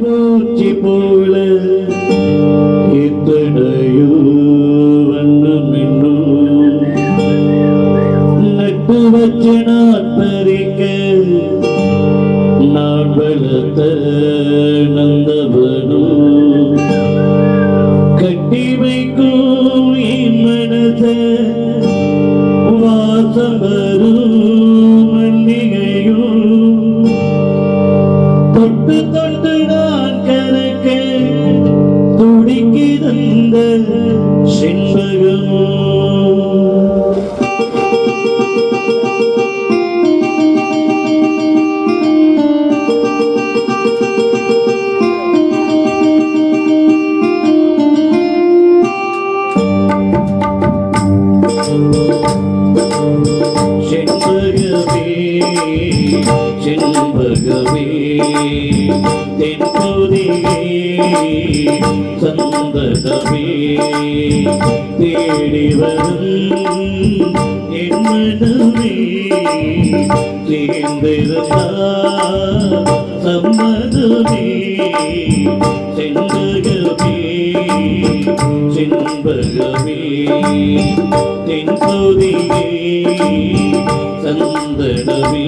പൂച്ചി Paul ഇത്തടയൂ துடிக்கிதந்த செண்பகமோ செண்பகமே செண்பகமே தென்பொதியே சந்தகமே. தேடி வரும் என் மனமே சேர்ந்திருந்தா சம்மதமே. செண்பகமே செண்பகமே. தென்பொதியே சந்தனமே.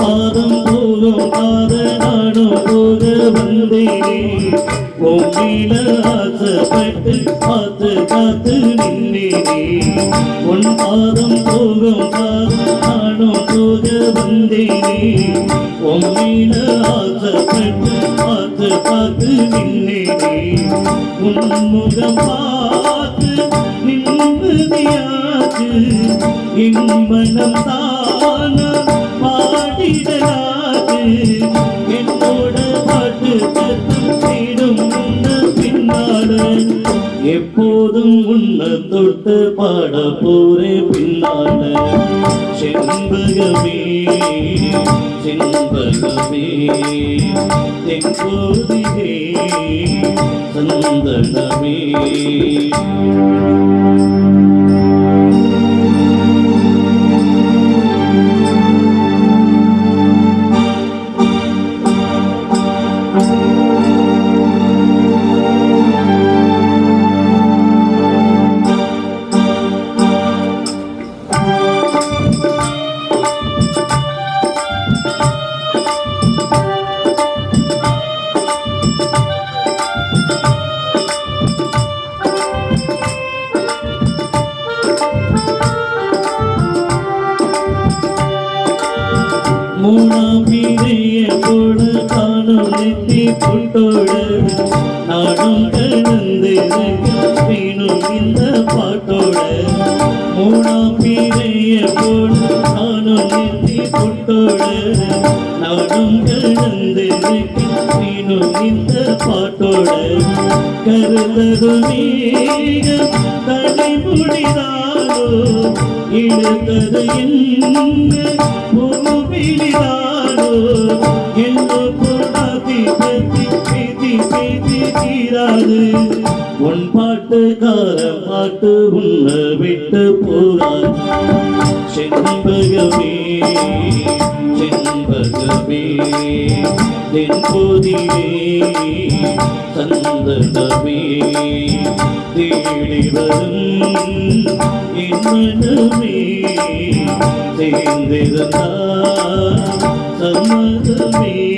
பாதம் போகும் பாத நாடும் போக வந்தேனே உன் ஆசைப்பட்டு பார்த்து காத்து நின்னேனே. உன் பாதம் போகும் பாத நாடும் போக வந்தேனே. உன் மேல ஆசைப்பட்டு பார்த்து பார்த்து நின்னேனே. உன் முகம் பார்த்து நிம்மதியாச்சு. என் மனம் தானா என்னோட பாட்டு சத்தம் தேடும் எப்போதும் உன்னை தொட்டு பாட போரே பின்னால. செம்பகமே செம்பகமே தென்போதிகே சந்தனமே. மூணாம் பீரைய போட காணும் நெத்தி பொட்டோட நாடும் கடந்து வேணும் இந்த பாட்டோட மூணாம் பீரைய போட காணும் நெத்தி பொட்டோட நாடும் கடந்து வேணும் இந்த பாட்டோட கருதது மேகம் தடைமுடிதாலோ இழுத்தது பேதி பேதி தீராது உன் பாட்டுக்கார பாட்டு உன்னை விட்டு போகாது. செண்பகமே செண்பகமே தென்போதியே சந்தனமே தேடி வரும் என் மனமே சம்மதமே